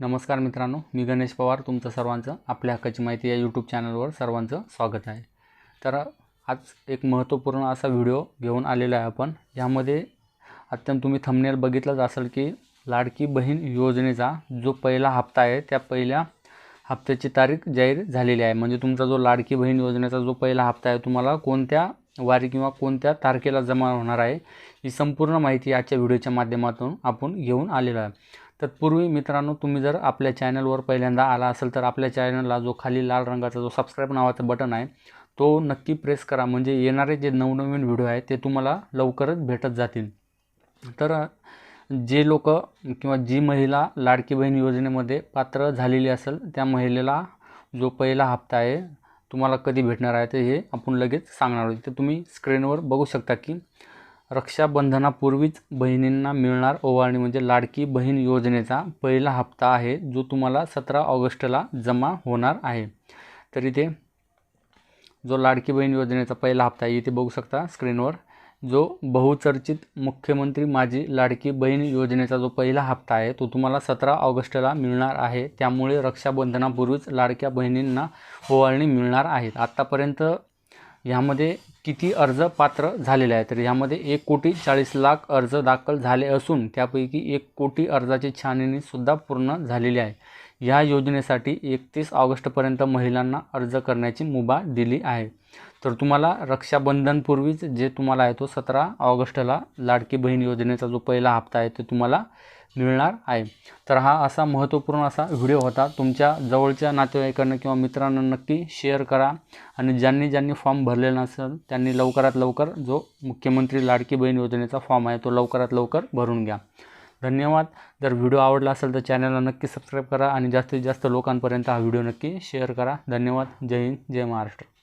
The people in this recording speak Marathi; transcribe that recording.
नमस्कार मित्रांनो मी गणेश पवार तुमचं सर्वांचं आपल्या हक्काची माहिती या यूट्यूब चॅनलवर सर्वांचं स्वागत आहे. तर आज एक महत्त्वपूर्ण असा व्हिडिओ घेऊन आलेला आहे आपण. यामध्ये अत्यंत तुम्ही थंबनेल बघितलंच असेल की लाडकी बहीण योजनेचा जो पहिला हप्ता आहे त्या पहिल्या हप्त्याची तारीख जाहीर झालेली आहे. म्हणजे तुमचा जो लाडकी बहीण योजनेचा जो पहिला हप्ता आहे तुम्हाला कोणत्या वारी किंवा कोणत्या तारखेला जमा होणार आहे ही संपूर्ण माहिती आजच्या व्हिडिओच्या माध्यमातून आपण घेऊन आलेलो आहे. तत्पूर्वी मित्रांनो तुम्ही जर आपल्या चॅनलवर पहिल्यांदा आला असेल तर आपल्या चॅनलला जो खाली लाल रंगाचा जो सबस्क्राईब नावाचं बटन आहे तो नक्की प्रेस करा. म्हणजे येणारे जे नवनवीन व्हिडिओ आहेत ते तुम्हाला लवकरच भेटत जातील. तर जे लोक किंवा जी महिला लाडकी बहीण योजनेमध्ये पात्र झालेली असेल त्या महिलेला जो पहिला हप्ता आहे तुम्हाला कधी भेटणार आहे ते हे आपण लगेच सांगणार आहोत. तर तुम्ही स्क्रीनवर बघू शकता की रक्षाबंधनापूर्वीच बहिणींना मिळणार ओवाळणी म्हणजे लाडकी बहीण योजनेचा पहिला हप्ता आहे जो तुम्हाला सतरा ऑगस्टला जमा होणार आहे. तर इथे जो लाडकी बहीण योजनेचा पहिला हप्ता आहे इथे बघू शकता स्क्रीनवर. जो बहुचर्चित मुख्यमंत्री माझी लाडकी बहीण योजनेचा जो पहिला हप्ता आहे तो तुम्हाला सतरा ऑगस्टला मिळणार आहे. त्यामुळे रक्षाबंधनापूर्वीच लाडक्या बहिणींना ओवाळणी मिळणार आहेत आत्तापर्यंत ह्यामध्ये किती अर्ज पात्र झालेले आहे तर ह्यामध्ये एक कोटी चाळीस लाख अर्ज दाखल झाले असून त्यापैकी एक कोटी अर्जाची छाननीसुद्धा पूर्ण झालेली आहे. ह्या योजनेसाठी एकतीस ऑगस्टपर्यंत महिलांना अर्ज करण्याची मुभा दिली आहे. तर तुम्हाला रक्षाबंधनपूर्वीच जे तुम्हाला आहे तो सतरा ऑगस्टला लाडकी बहीण योजनेचा जो पहिला हप्ता आहे तो तुम्हाला मिळणार आहे. तर हा असा महत्त्वपूर्ण असा व्हिडिओ होता. तुमच्या जवळच्या नातेवाईकांना किंवा मित्रांना नक्की शेअर करा आणि ज्यांनी ज्यांनी फॉर्म भरलेला नसेल त्यांनी लवकरात लवकर जो मुख्यमंत्री लाडकी बहीण योजनेचा फॉर्म आहे तो लवकरात लवकर भरून घ्या. धन्यवाद. जर व्हिडिओ आवडला असेल तर चॅनलला नक्की सबस्क्राईब करा आणि जास्तीत जास्त लोकांपर्यंत हा व्हिडिओ नक्की शेअर करा. धन्यवाद. जय हिंद. जय महाराष्ट्र.